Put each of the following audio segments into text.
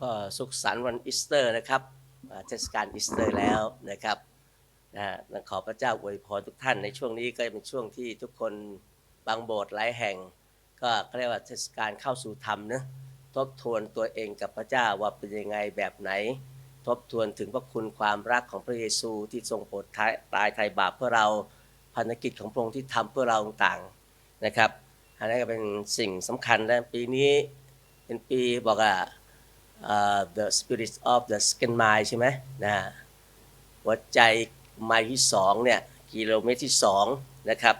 ก็สุขสันต์วันอีสเตอร์นะครับเทศกาลอีสเตอร์แล้วนะครับนะขอพระเจ้าอวยพรทุกท่านในช่วงนี้ก็เป็นช่วงที่ทุกคนบางโบสถ์หลายแห่ง ก็เรียกว่าเทศกาลเข้าสู่ธรรมเนะทบทวนตัวเองกับพระเจ้าว่าเป็นยังไงแบบไหน ทบทวนถึงพระคุณความรักของพระเยซูที่ทรงโปรดตายตายไถ่บาปเพื่อเราพันธกิจของพระองค์ที่ทำเพื่อเราต่างนะครับอันนี้ก็เป็นสิ่งสำคัญและปีนี้เป็นปีบอกว่า uh, the spirit of the second mile ใช่ไหมนะหัวใจไมล์ที่สองเนี่ยกิโลเมตรที่สองนะครับ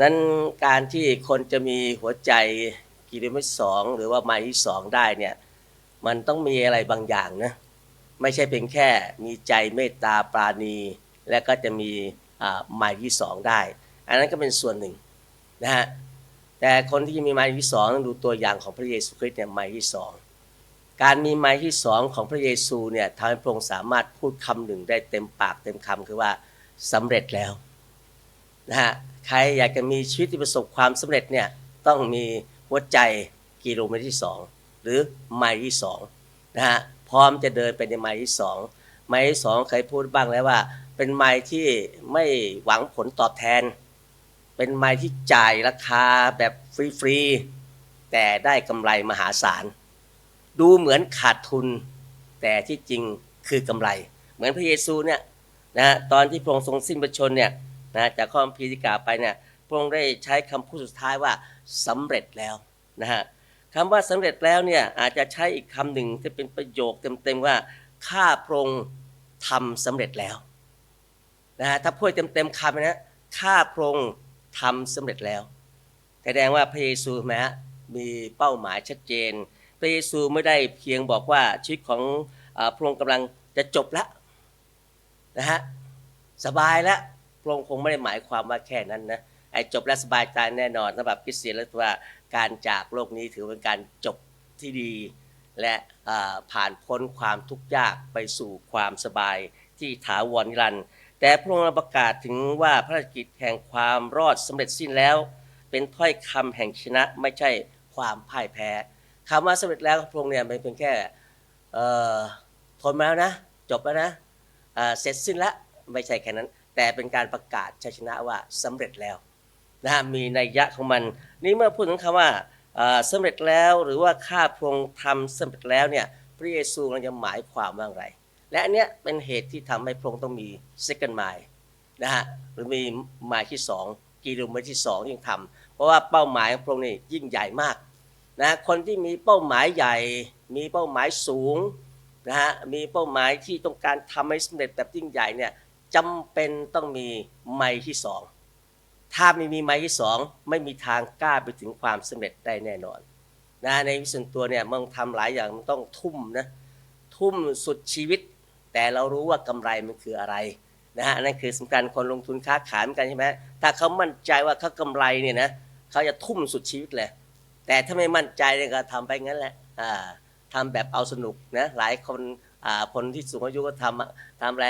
นั้นการที่คนจะมีหัวใจกิโลเมตรสองหรือว่าไมล์ที่สองได้เนี่ยมันต้องมีอะไรบางอย่างนะไม่ใช่เพียงแค่มีใจเมตตาปราณี และก็จะมีไมล์ที่สองได้ อันนั้นก็เป็นส่วนหนึ่งนะฮะแต่คนที่มีไมล์ที่สองต้องดูตัวอย่างของพระเยซูคริสต์เนี่ยไมล์ที่สอง การมีไม้ที่สองของพระเยซูเนี่ยทำให้พระองค์สามารถพูดคำหนึ่งได้เต็มปากเต็มคำคือว่าสำเร็จแล้วนะฮะใครอยากจะมีชีวิตที่ประสบความสำเร็จเนี่ยต้องมีหัวใจกิโลเมตรที่สองหรือไมล์ที่สองนะฮะพร้อมจะเดินไปในไมล์ที่สองไมล์ที่สองเคยพูดบ้างแล้วว่า เป็นไมล์ที่ไม่หวังผลตอบแทน เป็นไมล์ที่จ่ายราคาแบบฟรีๆแต่ได้กำไรมหาศาล ดูเหมือนขาดทุน แต่ที่จริงคือกำไร เหมือนพระเยซูเนี่ยนะตอนที่พระองค์ทรงสิ้นพระชนเนี่ยนะจากข้อพระพีที่กาไปเนี่ยพระองค์ได้ใช้คำพูดสุดท้ายว่าสำเร็จแล้วนะฮะคำว่าสำเร็จแล้วเนี่ยอาจจะใช้อีกคำหนึ่งที่เป็นประโยคเต็มๆว่าข้าพระองค์ทำสำเร็จแล้วนะถ้าพูดเต็มๆคำนะข้าพระองค์ทำสำเร็จแล้ว แสดงว่าพระเยซูไหมฮะมีเป้าหมายชัดเจน พระเยซูไม่ได้เพียงบอกว่าชีวิตของอพระองค์กำลังจะจบแล้วนะฮะสบายแล้วพระองค์คงไม่ได้หมายความว่าแค่นั้นนะไอ้จบแล้วสบายใจแน่นอนสำหรับคริสเตียนแล้วว่าการจากโลกนี้ถือเป็นการจบที่ดี และผ่านพ้นความทุกข์ยากไปสู่ความสบายที่ถาวรนิรันดร์แต่พระองค์ประกาศถึงว่าพระราชกิจแห่งความรอดสำเร็จสิ้นแล้ว เป็นถ้อยคำแห่งชนะไม่ใช่ความพ่ายแพ้ คำว่าสำเร็จแล้วของพระองค์เนี่ยเป็นแค่เอ่ทนมาแล้วนะ จบแล้วนะเสร็จสิ้นล้วไม่ใช่แค่นั้น แต่เป็นการประกาศชัยชนะว่าสำเร็จแล้วนะฮะมีนัยยะของมัน นี่เมื่อพูดถึงคำว่าอ่าสำเร็จแล้วหรือว่าข้าพระองค์ทำสำเร็จแล้วเนี่ยพระเยซูกำลังจะหมายความว่าอะไร และอันเนี้ยเป็นเหตุที่ทำให้พระองค์ต้องมี second mile นะฮะหรือมีไมล์ที่สองกิโลเมตรที่สองยิ่งทำเพราะว่าเป้าหมายของพระองค์นี่ยิ่งใหญ่มาก นะคนที่มีเป้าหมายใหญ่ มีเป้าหมายสูงนะฮะมีเป้าหมายที่ต้องการทำให้สำเร็จแบบยิ่งใหญ่เนี่ยจำเป็นต้องมีไม้ที่สองถ้าไม่มีไม้ที่สองไม่มีทางกล้าไปถึงความสำเร็จได้แน่นอนนะในวิส่วนตัวเนี่ยมันทำหลายอย่างมันต้องทุ่มนะทุ่มสุดชีวิต แต่เรารู้ว่ากำไรมันคืออะไรนะฮะนั่นคือสำคัญคนลงทุนค้าขายเหมือนกันใช่ไหมถ้าเขามั่นใจว่าเขากำไรเนี่ยนะเขาจะทุ่มสุดชีวิตเลย แต่ถ้าไม่มั่นใจเนี่ยก็ทำไปงั้นแหละอ่าทำแบบเอาสนุกนะหลายคนคนที่สูงอายุก็ทำทำอะไร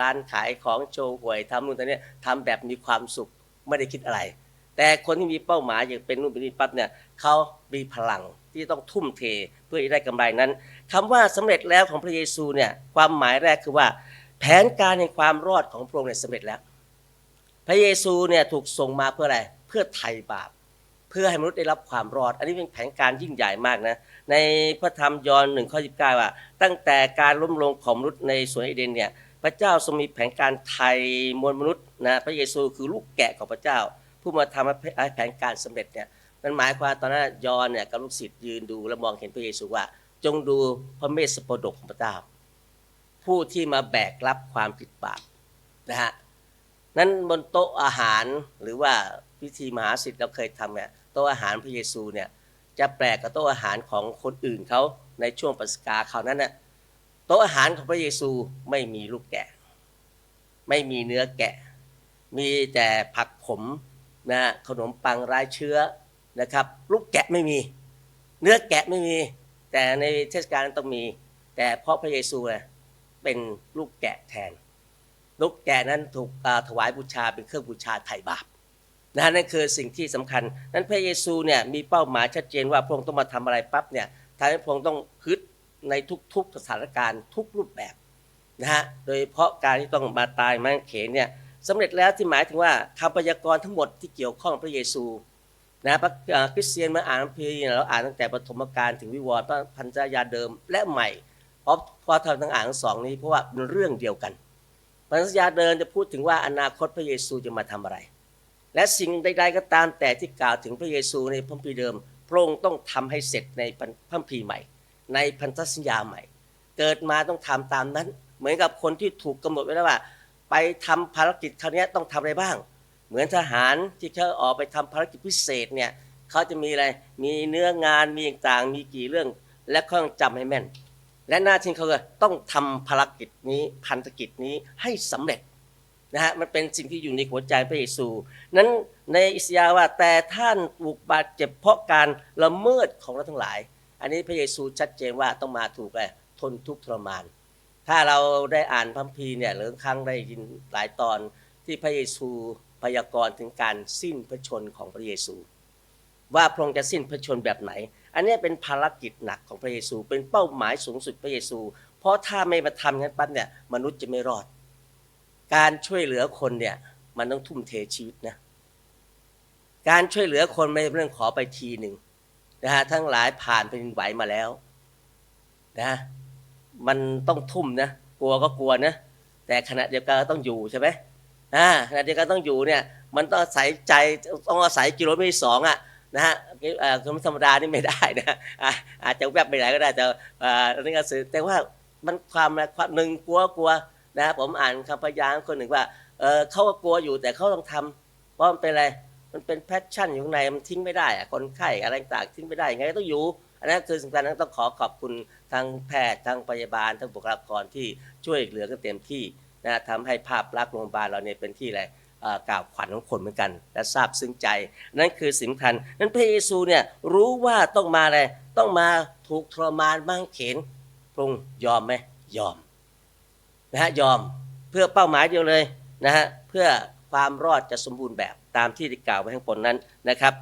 ร้านขายของโชว์หวยทำนู่นทำนี่ทำแบบมีความสุขไม่ได้คิดอะไร แต่คนที่มีเป้าหมายอยากเป็นนู่นเป็นนี่ปั๊บเนี่ยเขามีพลังที่ต้องทุ่มเทเพื่อจะได้กำไรนั้นคำว่าสำเร็จแล้วของพระเยซูเนี่ยความหมายแรกคือว่า แผนการในความรอดของพระองค์เนี่ยสำเร็จแล้ว พระเยซูเนี่ยถูกส่งมาเพื่ออะไรเพื่อไถ่บาป เพื่อให้มนุษย์ได้รับความรอด อันนี้เป็นแผนการยิ่งใหญ่มากนะ ในพระธรรมยอห์นหนึ่งข้อสิบเก้าว่าตั้งแต่การล้มลงของมนุษย์ในสวนเอเดนเนี่ยพระเจ้าทรงมีแผนการไทยมวลมนุษย์นะพระเยซูคือลูกแกะของพระเจ้า ผู้มาทำให้แผนการสำเร็จเนี่ยมันหมายความตอนนั้นยอห์นเนี่ยกับลูกศิษย์ยืนดูและมองเห็นพระเยซูว่า จงดูพระเมสสโปดกของพระเจ้า ผู้ที่มาแบกรับความผิดบาปนะฮะนั้นบนโต๊ะอาหารหรือว่า พิธีมหาสิทธิ์เราเคยทำเนี่ยโต๊ะอาหารพระเยซูเนี่ยจะแปลกกับโต๊ะอาหารของคนอื่นเขาในช่วงปัสกาเขาวนั้นน่ะโต๊ะอาหารของพระเยซูไม่มีลูกแกะ ไม่มีเนื้อแกะ มีแต่ผักขมนะขนมปังรายเชื้อนะครับ ลูกแกะไม่มี เนื้อแกะไม่มี แต่ในเทศกาลนั้นต้องมี แต่เพราะพระเยซูเนี่ยเป็นลูกแกะแทน ลูกแกะนั้นถูกถวายบูชาเป็นเครื่องบูชาไถ่บาป นะฮะนั่นคือสิ่งที่สำคัญ นั้นพระเยซูเนี่ยมีเป้าหมายชัดเจนว่าพระองค์ต้องมาทำอะไรปั๊บเนี่ยทำให้พระองค์ต้องฮึดในทุกๆสถานการณ์ทุกรูปแบบนะฮะโดยเฉพาะการที่ต้องมาตายมาเขนเนี่ยสำเร็จแล้วที่หมายถึงว่าคำพยากรณ์ทั้งหมดที่เกี่ยวข้องพระเยซูนะพระคริสเตียนมาอ่านพระคัมภีร์เนี่ยเราอ่านตั้งแต่ปฐมกาลถึงวิวรณ์พระพันธยาเดิมและใหม่เพราะพราะทำทั้งอ่านทั้งสองนี้เพราะว่าเป็นเรื่องเดียวกันพันธยาเดิมจะพูดถึงว่าอนาคตพระเยซูจะมาทำอะไร และสิ่งใด ๆ ก็ตามแต่ที่กล่าวถึงพระเยซูในพระคัมภีร์เดิม พระองค์ต้องทำให้เสร็จในพระคัมภีร์ใหม่ ในพันธสัญญาใหม่ เกิดมาต้องทำตามนั้น เหมือนกับคนที่ถูกกำหนดไว้แล้วว่า ไปทำภารกิจคราวนี้ต้องทำอะไรบ้าง เหมือนทหารที่เขาออกไปทำภารกิจพิเศษเนี่ยเขาจะมีอะไรมีเนื้องานมีต่างมีกี่เรื่อง และเขาต้องจำให้แม่น และหน้าที่เขาก็ต้องทำภารกิจนี้พันธกิจนี้ให้สำเร็จ นะฮะมันเป็นสิ่งที่อยู่ในหัวใจพระเยซู นั้นในอิสยาห์ว่าแต่ท่านถูกบาดเจ็บเพราะการละเมิดของเราทั้งหลาย อันนี้พระเยซูชัดเจนว่าต้องมาถูกอะไรทนทุกข์ทรมาน ถ้าเราได้อ่านพระคัมภีเนี่ยหรือครั้งได้ยินหลายตอนที่พระเยซูพยากรณ์ถึงการสิ้นพระชนของพระเยซู ว่าพระองค์จะสิ้นพระชนแบบไหน อันนี้เป็นภารกิจหนักของพระเยซู เป็นเป้าหมายสูงสุดพระเยซู เพราะถ้าไม่มาทำงั้นปั๊บเนี่ยมนุษย์จะไม่รอด การช่วยเหลือคนเนี่ย มันต้องทุ่มเทชีวิตนะ การช่วยเหลือคนไม่ใช่เรื่องขอไปทีหนึ่งนะฮะทั้งหลายผ่านแผ่นดินไหวมาแล้วนะมันต้องทุ่มนะกลัวก็กลัวนะแต่ขณะเดียวกันต้องอยู่ใช่ไหมอ่าขณะเดียวกันต้องอยู่เนี่ย มันต้องอาศัยใจต้องอาศัยกิโลเมตรสองอะนะฮะเออคนธรรมดานี่ไม่ได้นะอาจจะแวบไปไหนก็ได้แต่อันนี้ก็สื่อแต่ว่ามันความความหนึ่งกลัวกลัว นะผมอ่านคำพยานคนหนึ่งว่าเออเขาก็กลัวอยู่แต่เขาต้องทำเพราะมันเป็นอะไรมันเป็นแพชชั่นอยู่ข้างในมันทิ้งไม่ได้อะคนไข้อะไรต่างทิ้งไม่ได้ยังไงก็ต้องอยู่อันนั้นคือสิ่งสำคัญนั้นต้องขอขอบคุณทางแพทย์ทางพยาบาลทางบุคลากรที่ช่วยเหลือกันเต็มที่นะทำให้ภาพลักษณ์โรงพยาบาลเราเนี่ยเป็นที่อะไรกล่าวขวัญของคนเหมือนกัน และทราบซึ้งใจ นั่นคือสิ่งสำคัญนั้นพระเยซูเนี่ยรู้ว่าต้องมาอะไรต้องมาถูกทรมานบ้างเข็นพระองค์ยอมไหมยอม นะฮะยอมเพื่อเป้าหมายเดียวเลยนะฮะเพื่อความรอดจะสมบูรณ์แบบตามที่ได้กล่าวไว้ข้างบนนั้นนะครับ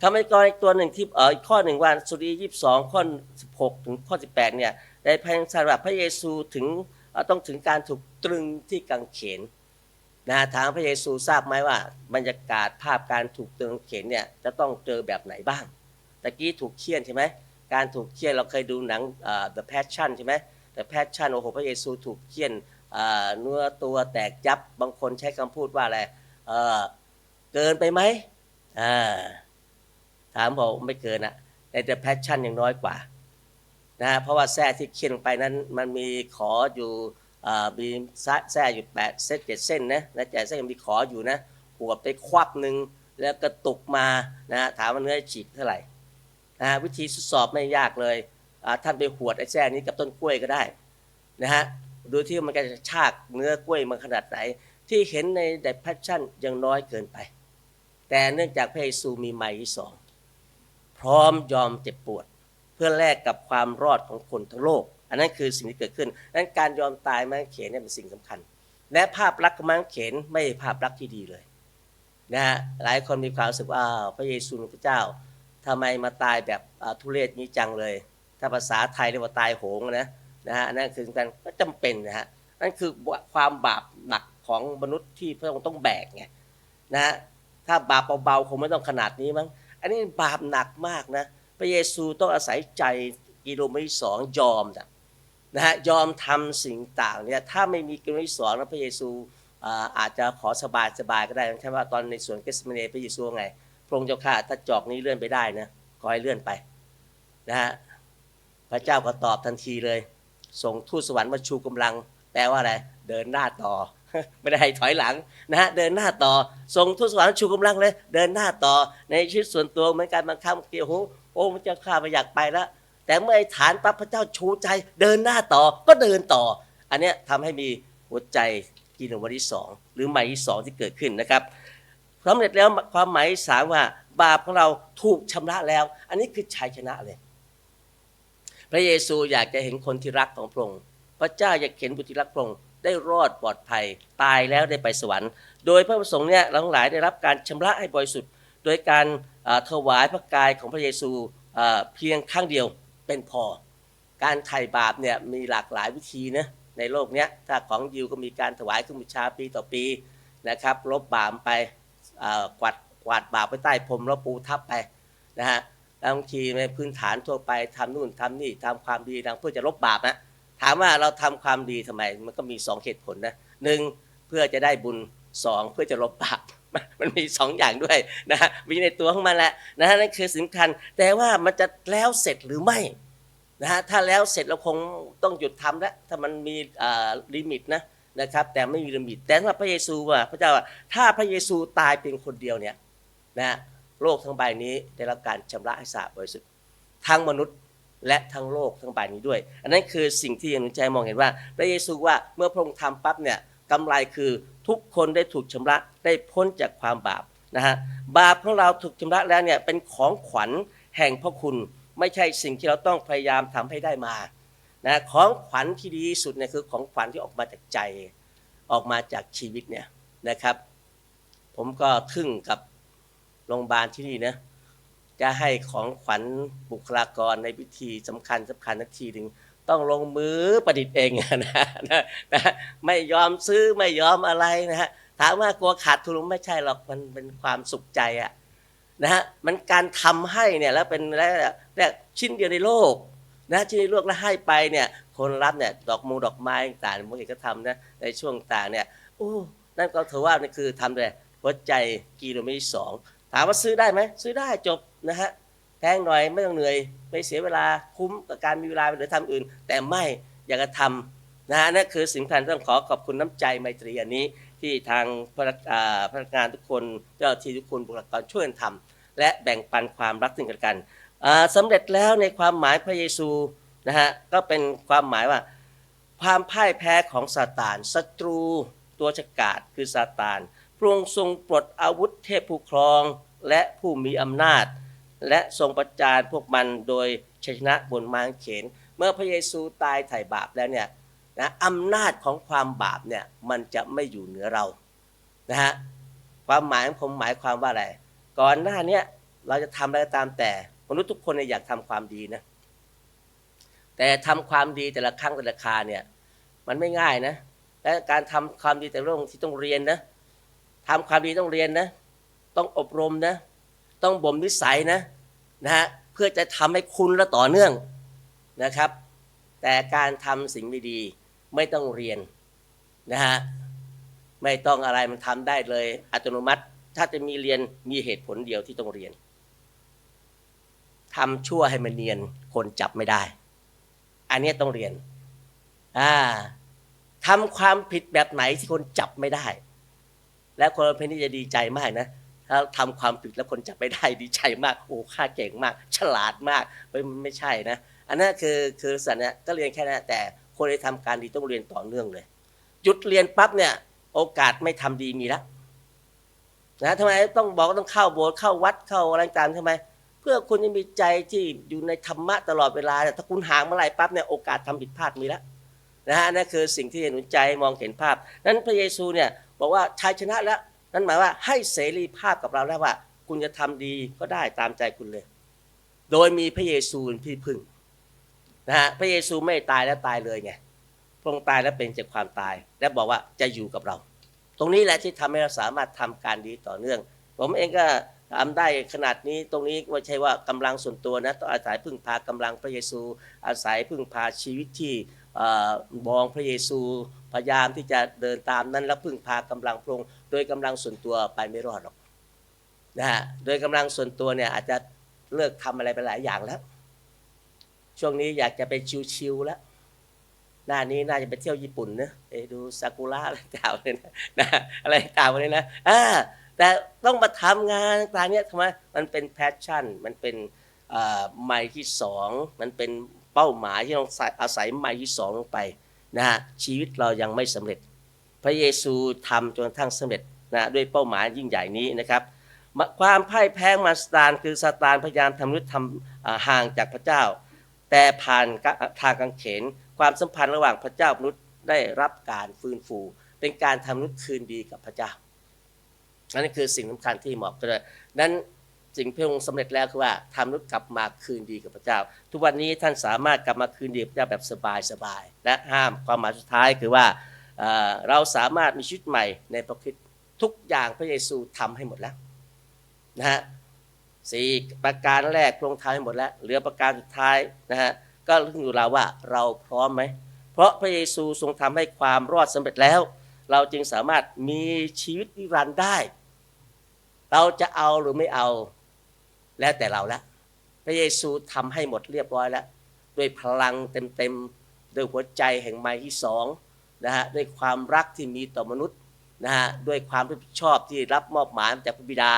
คำให้กรณ์อีกตัวหนึ่งที่เอออีกข้อหนึ่งว่าสุรียี่สิบสองข้อสิบหกถึงข้อสิบแปดเนี่ยได้พยัญชนะพระเยซูถึงต้องถึงการถูกตรึงที่กางเขนนะถามพระเยซูทราบไหมว่า บรรยากาศภาพการถูกตรึงเขนเนี่ยจะต้องเจอแบบไหนบ้างตะกี้ถูกเคี่ยนใช่ไหมการถูกเคี่ยนเราเคยดูหนัง The Passion ใช่ไหม The Passion โอ้โหพระเยซูถูกเคี่ยนเนื้อตัวแตกยับบางคนใช้คำพูดว่าอะไรเเกินไปไหมาถามบอกไม่เกินอะใน The Passion ยังน้อยกว่านะฮะเพราะว่าแส้ที่เคี่ยนไปนั้นมันมีขออยู่เอ่อมีแส้อยู่แปดเส้นเจ็ดเส้นนะและแต่เส้นยังมีขออยู่นะหัวไปควับหนึ่งแล้วกระตุกมานะถามว่าเนื้อฉีกเท่าไหร่นะฮะวิธีทดสอบไม่ยากเลย ท่านไปหวดไอ้แส้นี้กับต้นกล้วยก็ได้นะฮะดูที่มันจะชากเนื้อกล้วยมันขนาดไหน ที่เห็นในเดแพชชั่นยังน้อยเกินไป แต่เนื่องจากพระเยซูมีไมค์ที่สองพร้อมยอมเจ็บปวด เพื่อแลกกับความรอดของคนทั้งโลก อันนั้นคือสิ่งที่เกิดขึ้นนั้นการยอมตายมังเขนเนี่ยเป็นสิ่งสำคัญ และภาพลักษณ์มังเขนไม่ใช่ภาพลักษณ์ที่ดีเลยนะฮะหลายคนมีความรู้สึกว่าพระเยซูพระเจ้าทำไมมาตายแบบทุเรศนี้จังเลย ถ้าภาษาไทยเรียกว่าตายโหงนะนะฮะนั่นคือการก็จำเป็นนะฮะนั่นคือความบาปหนักของมนุษย์ที่พระองค์ต้องแบกไงนะฮะถ้าบาปเบาๆคงไม่ต้องขนาดนี้มั้งอันนี้บาปหนักมากนะพระเยซูต้องอาศัยใจกิโลเมตรสองยอมนะนะฮะยอมทำสิ่งต่างเนี่ยถ้าไม่มีกิโลเมตรสองนะพระเยซูอาจจะขอสบายสบายก็ได้ใช่ว่าตอนในสวนเกสเมเนพระเยซูไงพระองค์เจ้าข้าถ้าจอกนี้เลื่อนไปได้นะขอให้เลื่อนไปนะฮะ พระเจ้าก็ตอบทันทีเลย ส่งทูตสวรรค์มาชูกำลัง แปลว่าอะไร เดินหน้าต่อ ไม่ได้ให้ถอยหลังนะฮะ เดินหน้าต่อ ส่งทูตสวรรค์ชูกำลังเลย เดินหน้าต่อ ในชีวิตส่วนตัวเหมือนกันบางครั้งเกี่ยวโอ้โหโอ้พระเจ้าข้าไม่อยากไปแล้ว แต่เมื่อไอ้ฐานปั๊บพระเจ้าชูใจ เดินหน้าต่อ ก็เดินต่อ อันเนี้ยทำให้มีหัวใจกินวันที่สองหรือหมายที่สองที่เกิดขึ้นนะครับสำเร็จแล้วความหมายสามว่าบาปของเราถูกชำระแล้ว อันนี้คือชัยชนะเลย พระเยซูอยากจะเห็นคนที่รักของพระองค์พระเจ้าอยากเห็นบุตรที่รักพระองค์ได้รอดปลอดภัย ตายแล้วได้ไปสวรรค์ โดยพระประสงค์เนี่ยเราทั้งหลายได้รับการชำระให้บริสุทธิ์ โดยการถวายพระกายของพระเยซูเพียงครั้งเดียวเป็นพอ การไถ่บาปเนี่ยมีหลากหลายวิธีนะในโลกเนี้ยถ้าของยิวก็มีการถวายเครื่องบูชาปีต่อปีนะครับลบบาปไปกวาดกวาดบาปไปใต้พรมแล้วปูทับไปนะฮะ แล้วบางทีในพื้นฐานทั่วไปทำนู่นทำนี่ทำความดีดังเพื่อจะลบบาปนะถามว่าเราทำความดีทำไมมันก็มีสองเหตุผลนะหนึ่งเพื่อจะได้บุญสองเพื่อจะลบบาปมันมีสองอย่างด้วยนะมีในตัวของมันแหละนะนั่นคือสำคัญ แต่ว่ามันจะแล้วเสร็จหรือไม่นะฮะถ้าแล้วเสร็จเราคงต้องหยุดทำแล้วถ้ามันมีอ่าลิมิตนะนะครับ แต่ไม่มีลิมิตแต่ว่าพระเยซูว่าพระเจ้าว่าถ้าพระเยซูตายเพียงคนเดียวเนี่ยนะ โลกทั้งใบนี้ได้รับการชำระให้สะอาดบริสุทธิ์ทั้งมนุษย์และทั้งโลกทั้งใบนี้ด้วย อันนั้นคือสิ่งที่อนุใจมองเห็นว่า พระเยซูว่าเมื่อพระองค์ทำปั๊บเนี่ยกำไรคือทุกคนได้ถูกชำระได้พ้นจากความบาปนะฮะบาปของเราถูกชำระแล้วเนี่ยเป็นของขวัญแห่งพระคุณ ไม่ใช่สิ่งที่เราต้องพยายามทำให้ได้มานะของขวัญที่ดีที่สุดเนี่ยคือของขวัญที่ออกมาจากใจออกมาจากชีวิตเนี่ยนะครับ ผมก็ทึ่งกับ โรงพยาบาลที่นี่นะจะให้ของขวัญบุคลากรในพิธีสำคัญสำคัญนาทีหนึ่งต้องลงมือประดิษฐ์เองนะนะนะไม่ยอมซื้อไม่ยอมอะไรนะฮะถามว่ากลัวขาดทุนไม่ใช่หรอกมันเป็นความสุขใจอะนะฮะมันการทำให้เนี่ยแล้วเป็นแล้วชิ้นเดียวในโลกนะชิ้นในโลกแล้วให้ไปเนี่ย คนรับเนี่ยดอกมูดอกไม้ต่างๆบางทีก็ทำนะในช่วงต่างเนี่ยโอ้นั่นก็ถือว่านี่คือทำเลยหัวใจกิโลเมตรสอง ถามว่าซื้อได้ไหมซื้อได้จบนะฮะแพงหน่อยไม่ต้องเหนื่อยไม่เสียเวลาคุ้มกับการมีเวลาไปหรือทำอื่น แต่ไม่อยากจะทำนะฮะนั่นคือสิ่งสำคัญต้องขอขอบคุณน้ำใจไมตรีอันนี้ ที่ทางพนักพนักงานทุกคนเจ้าที่ทุกคนบุคลากรช่วยกันทำและแบ่งปันความรักซึ่งกันและกันสำเร็จแล้วในความหมายพระเยซูนะฮะก็เป็นความหมายว่าความพ่ายแพ้ของซาตานศัตรูตัวฉกาจคือซาตาน พระองค์ทรงปลดอาวุธเทพผู้ครองและผู้มีอำนาจ และทรงประจานพวกมันโดยชัยชนะบนไม้กางเขน เมื่อพระเยซูตายไถ่บาปแล้วเนี่ยนะอำนาจของความบาปเนี่ยมันจะไม่อยู่เหนือเรานะฮะความหมายของผมหมายความว่าอะไร ก่อนหน้านี้เราจะทำอะไรตามแต่มนุษย์ทุกคนเนี่ยอยากทำความดีนะแต่ทำความดีแต่ละครั้งแต่ละคราเนี่ยมันไม่ง่ายนะและการทำความดีแต่ละเรื่องที่ต้องเรียนนะ ทำความดีต้องเรียนนะ ต้องอบรมนะ ต้องบ่มนิสัยนะนะฮะเพื่อจะทำให้คุณและต่อเนื่องนะครับ แต่การทำสิ่งไม่ดีไม่ต้องเรียนนะฮะไม่ต้องอะไรมันทำได้เลย อัตโนมัติ ถ้าจะมีเรียนมีเหตุผลเดียวที่ต้องเรียนทำชั่วให้มันเนียนคนจับไม่ได้ อันนี้ต้องเรียนอ่าทำความผิดแบบไหนที่คนจับไม่ได้ และคนประเภทนี้จะดีใจมากนะถ้าทำความผิดแล้วคนจับไม่ได้ดีใจมากโอ้ข้าเก่งมาก ฉลาดมากเฮ้ยมันไม่ใช่นะอันนั้นคือคือสันเนี่ก็เรียนแค่นั้นแต่คนที่ทำการดีต้องเรียนต่อเนื่องเลยหยุดเรียนปั๊บเนี่ยโอกาสไม่ทำดีมีแล้วนะทำไมต้องบอกต้องเข้าโบสถ์เข้าวัดเข้าอะไรต่างทำไม เพื่อคุณจะมีใจที่อยู่ในธรรมะตลอดเวลาเนี่ถ้าคุณห่างเมื่อไหร่ปั๊บเนี่ยโอกาสทำผิดพลาดมีแล้วนะฮะนั่นคือสิ่งที่หนุนใจมองเห็นภาพ นั้นพระเยซูเนี่ย บอกว่าชัยชนะแล้ว นั่นหมายว่าให้เสรีภาพกับเราแล้วว่า คุณจะทำดีก็ได้ตามใจคุณเลย โดยมีพระเยซูเป็นที่พึ่งนะฮะพระเยซูไม่ตายแล้วตายเลยไงพระองค์ตายแล้วเป็นจากความตาย และบอกว่าจะอยู่กับเรา ตรงนี้แหละที่ทำให้เราสามารถทำการดีต่อเนื่อง ผมเองก็ทำได้ขนาดนี้ตรงนี้ไม่ใช่ว่ากำลังส่วนตัวนะต้องอาศัยพึ่งพากำลังพระเยซู อาศัยพึ่งพาชีวิตที่ มองพระเยซูพยายามที่จะเดินตามนั้นแล้วพึ่งพากำลังพระองค์โดยกำลังส่วนตัวไปไม่รอดหรอกนะฮะโดยกำลังส่วนตัวเนี่ยอาจจะเลิกทำอะไรไปหลายอย่างแล้ว ช่วงนี้อยากจะไปชิวๆแล้วหน้านี้น่าจะไปเที่ยวญี่ปุ่นนะไปดูซากุระอะไรต่างเลยนะอะไรต่างเลยนะอ่าแต่ต้องมาทำงานต่างเนี่ยทำไมมันเป็นแพชชั่น มันเป็นไมล์ที่สองมันเป็น เป้าหมายที่ต้องอาศัยไมล์ที่สองลงไปนะฮะชีวิตเรายังไม่สำเร็จ พระเยซูทำจนกระทั่งสำเร็จนะด้วยเป้าหมายยิ่งใหญ่นี้นะครับความพ่ายแพ้มาสตานคือซาตานพยายามทำนุษย์ทำห่างจากพระเจ้า แต่ผ่านทางกังเขน ความสัมพันธ์ระหว่างพระเจ้ามนุษย์ได้รับการฟื้นฟู เป็นการทำนุษย์คืนดีกับพระเจ้านั่นคือสิ่งสำคัญที่เหมาะกันเลยนั้น สิ่งที่พระองค์สำเร็จแล้วคือว่าทำให้กลับมาคืนดีกับพระเจ้า ทุกวันนี้ท่านสามารถกลับมาคืนดีกับพระเจ้าแบบสบายๆและห้ามความหมายสุดท้ายคือว่าเเราสามารถมีชีวิตใหม่ในพระคริสต์ทุกอย่างพระเยซูทำให้หมดแล้วนะฮะสี่ประการแรกพระองค์ทำให้หมดแล้ว เหลือประการสุดท้ายนะฮะก็ขึ้นอยู่เราว่าเราพร้อมไหมเพราะพระเยซูทรงทำให้ความรอดสำเร็จแล้ว เราจึงสามารถมีชีวิตนิรันดร์ได้ เราจะเอาหรือไม่เอา แล้วแต่เราละพระเยซูทำให้หมดเรียบร้อยแล้ว ด้วยพลังเต็มๆด้วยหัวใจแห่งไม้ที่สองนะฮะด้วยความรักที่มีต่อมนุษย์นะฮะด้วยความรับผิดชอบที่รับมอบหมายจากพระบิดา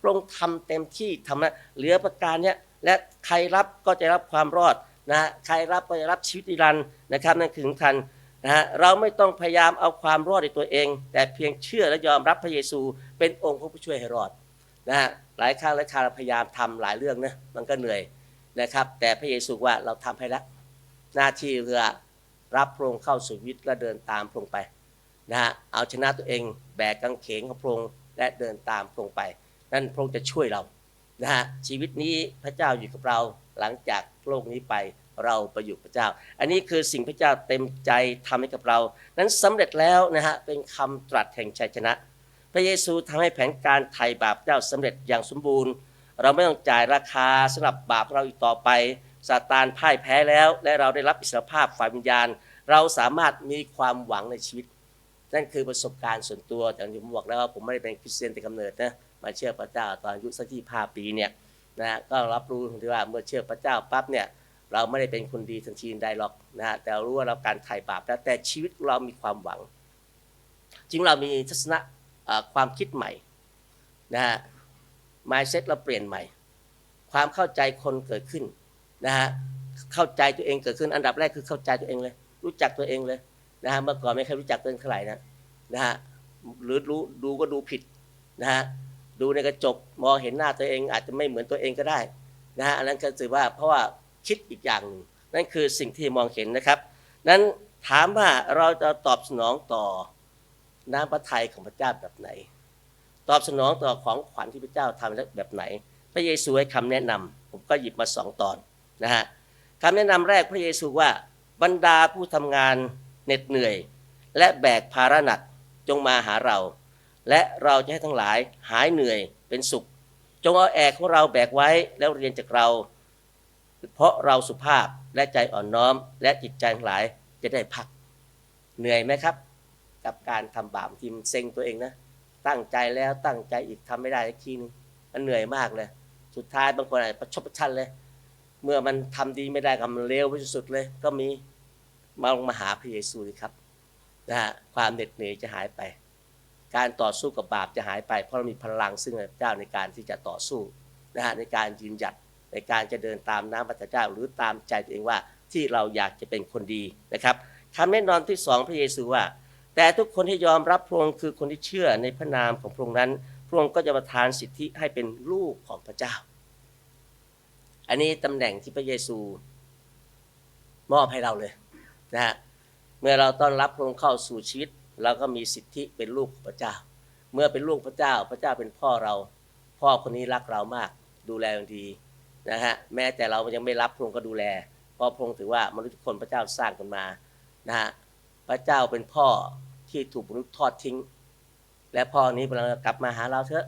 พระองค์ทำเต็มที่ทำนะเหลือประการเนี้ยและใครรับก็จะรับความรอดนะฮะใครรับก็จะรับชีวิตนิรันดร์นะครับนั่นคือสำคัญนะฮะเราไม่ต้องพยายามเอาความรอดในตัวเอง แต่เพียงเชื่อและยอมรับพระเยซูเป็นองค์พระผู้ช่วยให้รอดนะฮะ หลายครั้งหลายคราพยายามทำหลายเรื่องนะมันก็เหนื่อยนะครับ แต่พระเยซูว่าเราทำให้แล้วหน้าที่คือรับพระองค์เข้าสู่วิตและเดินตามพระองค์ไปนะฮะเอาชนะตัวเองแบกกางเขนของพระองค์และเดินตามพระองค์ไป นั่นพระองค์จะช่วยเรานะฮะชีวิตนี้พระเจ้าอยู่กับเราหลังจากโลกนี้ไปเราไปอยู่กับพระเจ้า อันนี้คือสิ่งพระเจ้าเต็มใจทำให้กับเรา นั้นสำเร็จแล้วนะฮะเป็นคำตรัสแห่งชัยชนะ พระเยซูทำให้แผนการไถ่บาปเจ้าสำเร็จอย่างสมบูรณ์ เราไม่ต้องจ่ายราคาสำหรับบาปเราอีกต่อไปซาตานพ่ายแพ้แล้ว และเราได้รับอิสรภาพฝ่ายวิญญาณ เราสามารถมีความหวังในชีวิต นั่นคือประสบการณ์ส่วนตัวแต่อย่างที่ผมบอกแล้วว่าผมไม่ได้เป็นคริสเตียนแต่กำเนิดนะมาเชื่อพระเจ้าตอนอายุสักที่ห้าปีเนี่ยนะฮะก็รับรู้ถึงว่าเมื่อเชื่อพระเจ้าปั๊บเนี่ยเราไม่ได้เป็นคนดีทันทีใดหรอกนะฮะแต่รู้ว่าเราการไถ่บาปแล้วแต่ชีวิตเรามีความหวังจริงเรามีทัศนะ ความคิดใหม่นะฮะ mindset เราเปลี่ยนใหม่ ความเข้าใจคนเกิดขึ้นนะฮะเข้าใจตัวเองเกิดขึ้นอันดับแรกคือเข้าใจตัวเองเลย รู้จักตัวเองเลยนะฮะเมื่อก่อนไม่เคยรู้จักตัวเองเท่าไหร่นะนะฮะหรือรู้ดูก็ดูผิดนะฮะดูในกระจกมองเห็นหน้าตัวเอง อาจจะไม่เหมือนตัวเองก็ได้นะฮะอันนั้นก็ถือว่าเพราะว่าคิดอีกอย่างหนึ่งนั่นคือสิ่งที่มองเห็นนะครับ นั้นถามว่าเราจะตอบสนองต่อ น้ำพระทัยของพระเจ้าแบบไหน ตอบสนองต่อของขวัญที่พระเจ้าทำแล้วแบบไหน พระเยซูให้คำแนะนำผมก็หยิบมาสองตอนนะฮะคำแนะนำแรกพระเยซูว่าบรรดาผู้ทำงานเหน็ดเหนื่อย และแบกภาระหนักจงมาหาเรา และเราจะให้ทั้งหลายหายเหนื่อยเป็นสุข จงเอาแอกของเราแบกไว้แล้วเรียนจากเรา เพราะเราสุภาพและใจอ่อนน้อม และจิตใจทั้งหลายจะได้พัก เหนื่อยไหมครับ กับการทำบาปทีมเซ็งตัวเองนะตั้งใจแล้วตั้งใจอีกทำไม่ได้ทีนึงมันเหนื่อยมากเลยสุดท้ายบางคนอาจจะประชดประชันเลย เมื่อมันทำดีไม่ได้ก็มันเลวไปสุดเลย ก็มีมาลงมาหาพระเยซูครับนะฮะความเหน็ดเหนื่อยจะหายไป การต่อสู้กับบาปจะหายไป เพราะเรามีพลังซึ่งพระเจ้าในการที่จะต่อสู้นะฮะในการยืนหยัดในการจะเดินตามน้ำพระเจ้าหรือตามใจตัวเองว่าที่เราอยากจะเป็นคนดีนะครับคำแนะนำที่สองพระเยซูว่า แต่ทุกคนที่ยอมรับพระองค์คือคนที่เชื่อในพระนามของพระองค์นั้น พระองค์ก็จะประทานสิทธิให้เป็นลูกของพระเจ้า อันนี้ตำแหน่งที่พระเยซูมอบให้เราเลยนะฮะเมื่อเราต้อนรับพระองค์เข้าสู่ชีวิต เราก็มีสิทธิเป็นลูกของพระเจ้า เมื่อเป็นลูกพระเจ้า พระเจ้าเป็นพ่อเรา พ่อคนนี้รักเรามาก ดูแลอย่างดีนะฮะแม้แต่เรายังไม่รับพระองค์ก็ดูแลเพราะพระองค์ถือว่ามนุษย์ทุกคนพระเจ้าสร้างกันมานะฮะพระเจ้าเป็นพ่อ ที่ถูกมนุษย์ทอดทิ้ง และพ่อนี้กำลังกลับมาหาเราเถอะ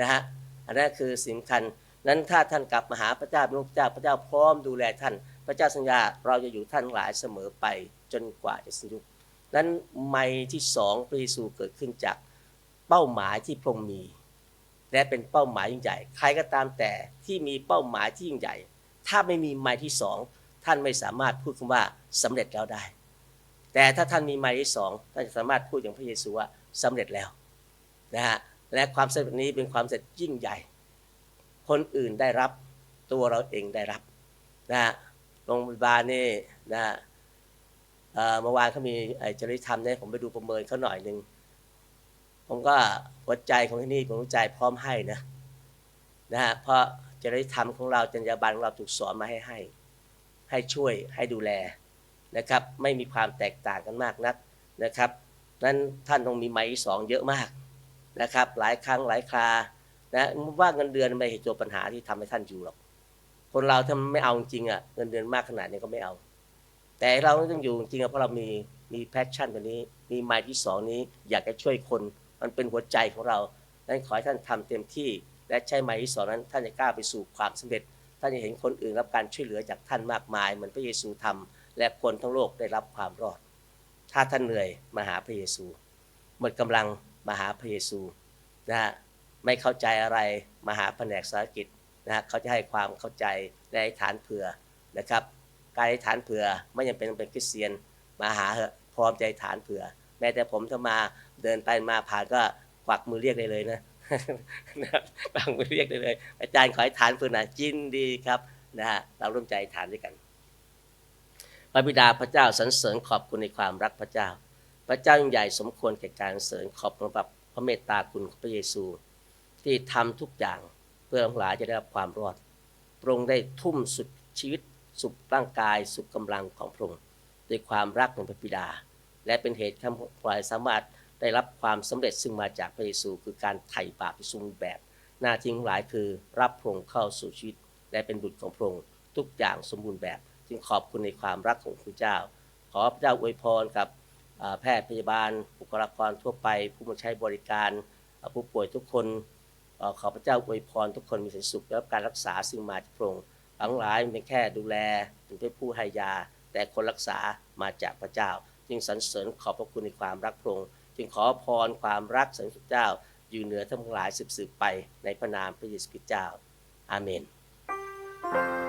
นะฮะอันนั้นคือสิ่งสำคัญนั้นถ้าท่านกลับมาหาพระเจ้าเป็นลูกพระเจ้าพระเจ้าพร้อมดูแลท่าน พระเจ้าสัญญาเราจะอยู่ท่านหลายเสมอไปจนกว่าจะสิ้นยุคนั้นไม่ที่สองพระเยซูเกิดขึ้นจากเป้าหมายที่พระองค์มี และเป็นเป้าหมายยิ่งใหญ่ ใครก็ตามแต่ที่มีเป้าหมายที่ยิ่งใหญ่ ถ้าไม่มีไม้ที่สองท่านไม่สามารถพูดคำว่าสำเร็จแล้วได้ แต่ถ้าท่านมีไม้ที่สองท่านจะสามารถพูดอย่างพระเยซูว่าสำเร็จแล้วนะฮะและความสำเร็จนี้เป็นความสำเร็จยิ่งใหญ่ คนอื่นได้รับตัวเราเองได้รับนะฮะโรงพยาบาลนี่นะฮะเมื่อวานเขามีไอ้จริยธรรมเนี่ยผมไปดูประเมินเขาหน่อยหนึ่งผมก็หัวใจของที่นี่ผมหัวใจพร้อมให้นะนะฮะเพราะจริยธรรมของเราจรรยาบรรณของเราถูกสอนมาให้ให้ ให้ช่วยให้ดูแล นะครับไม่มีความแตกต่างกันมากนักนะครับนั้นท่านต้องมีไม้สองเยอะมากนะครับหลายครั้งหลายครานะว่าเงินเดือนไม่ใช่ตัวปัญหาที่ทำให้ท่านอยู่หรอกคนเราถ้าไม่เอาจริงอะเงินเดือนมากขนาดนี้ก็ไม่เอา แต่เราต้องอยู่จริงๆอะเพราะเรามีมีแพชชั่นตัวนี้ มีไมล์ที่สองนี้อยากจะช่วยคนมันเป็นหัวใจของเราดังนั้นขอให้ท่านทำเต็มที่ และใช้ไมล์ที่สองนั้นท่านจะกล้าไปสู่ความสำเร็จ ท่านจะเห็นคนอื่นรับการช่วยเหลือจากท่านมากมายเหมือนพระเยซูทำ และคนทั้งโลกได้รับความรอด ถ้าท่านเหนื่อยมาหาพระเยซู หมดกำลังมาหาพระเยซูนะฮะไม่เข้าใจอะไรมาหาแผนกสารกิจนะฮะเขาจะให้ความเข้าใจให้ฐานเผื่อนะครับการให้ฐานเผื่อไม่จำเป็นต้องเป็นคริสเตียนมาหาพร้อมใจฐานเผื่อ แม้แต่ผมถ้ามาเดินไปมาผ่านก็ควักมือเรียกได้เลยนะนะครับางมือเรียกได้เลย อาจารย์ขอให้ฐานเผื่อนะจินดีครับนะฮะเราร่วมใจฐานด้วยกัน พระบิดาพระเจ้าสรรเสริญขอบคุณในความรักพระเจ้า พระเจ้ายิ่งใหญ่สมควรแก่การสรรเสริญขอบคุณแบบพระเมตตาคุณของพระเยซู ที่ทำทุกอย่างเพื่อทั้งหลายจะได้รับความรอดพระองค์ได้ทุ่มสุดชีวิตสุดร่างกายสุดกำลังของพระองค์ด้วยความรักของพระบิดา และเป็นเหตุทำให้ฝ่าสามารถได้รับความสำเร็จซึ่งมาจากพระเยซู คือการไถ่บาปที่สมบูรณ์แบบ หน้าที่ของหลายคือรับพระองค์เข้าสู่ชีวิต และเป็นบุตรของพระองค์ทุกอย่างสมบูรณ์แบบ จึงขอบคุณในความรักของพระเจ้า ขอพระเจ้าอวยพรกับแพทย์พยาบาลบุคลากรทั่วไป ผู้มาใช้บริการผู้ป่วยทุกคนขอพระเจ้าอวยพรทุกคนมีสันสุขและรับการรักษาซึ่งมาจากพระองค์ทั้งหลายไม่แค่ดูแลถึงเป็นผู้ให้ยา แต่คนรักษามาจากพระเจ้า จึงสรรเสริญขอบพระคุณในความรักพระองค์จึงขอพรความรักสันติสุขเจ้า อยู่เหนือทั้งหลายสืบๆไปในพระนามพระเยซูคริสต์เจ้าอาเมนพ